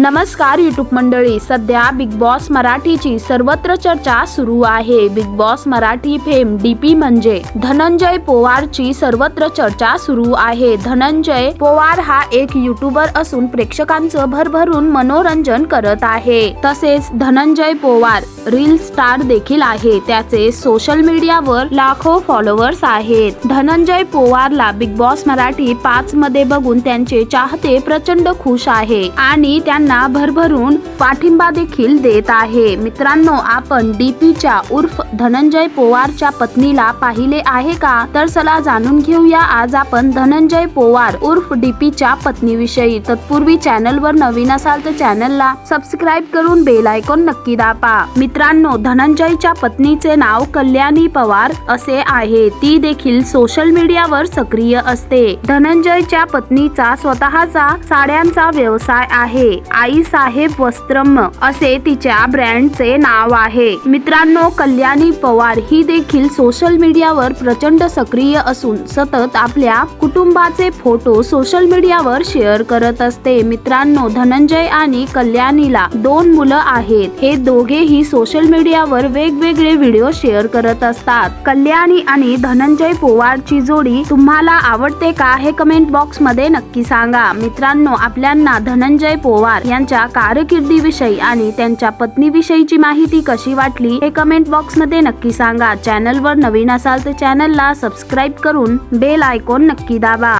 नमस्कार युट्यूब मंडळी. सध्या बिग बॉस मराठीची सर्वत्र चर्चा सुरू आहे. Bigg Boss Marathi fame DP म्हणजे धनंजय पोवारची सर्वत्र चर्चा सुरू आहे. धनंजय पोवार हा एक युट्यूबर असून प्रेक्षकांचं भरभरून मनोरंजन करत आहे. तसेच धनंजय पोवार रील स्टार देखील आहे. त्याचे सोशल मीडियावर लाखो फॉलोअर्स आहेत. धनंजय पोवारला बिग बॉस मराठी पाच मध्ये बघून त्यांचे चाहते प्रचंड खुश आहे. आणि त्यांना भरभरून पाठिंबा देखील देत आहे. मित्रांनो आपण डीपीच्या उर्फ धनंजय पोवारच्या पत्नीला पाहिले आहे का? तर चला जाणून घेऊया. आज आपण धनंजय पोवार उर्फ डीपीच्या पत्नीविषयी. तत्पूर्वी चॅनलवर नवीन असाल तर चॅनलला सबस्क्राईब करून बेल आयकॉन नक्की दाबा. मित्रांनो धनंजयच्या पत्नीचे नाव कल्याणी पवार असे आहे. ती देखील सोशल मीडियावर सक्रिय असते. धनंजयच्या पत्नीचा स्वतःचा साड्यांचा व्यवसाय आहे. आई साहेब वस्त्रम असे तिच्या ब्रँडचे नाव आहे. मित्रांनो कल्याणी पवार ही देखील सोशल मीडियावर प्रचंड सक्रिय असून सतत आपल्या कुटुंबाचे फोटो सोशल मीडियावर शेअर करत असते. मित्रांनो धनंजय आणि कल्याणीला दोन मुलं आहेत. हे दोघेही सोशल मीडियावर वेगवेगळे व्हिडिओ शेअर करत असतात. कल्याणी आणि धनंजय पोवारची जोडी तुम्हाला आवडते का हे कमेंट बॉक्समध्ये नक्की सांगा. मित्रांनो आपल्यांना धनंजय पोवार यांच्या कारकिर्दीविषयी आणि त्यांच्या पत्नीविषयीची माहिती कशी वाटली हे कमेंट बॉक्समध्ये नक्की सांगा. चॅनलवर नवीन असाल तर चॅनलला सबस्क्राईब करून बेल आयकॉन नक्की दाबा.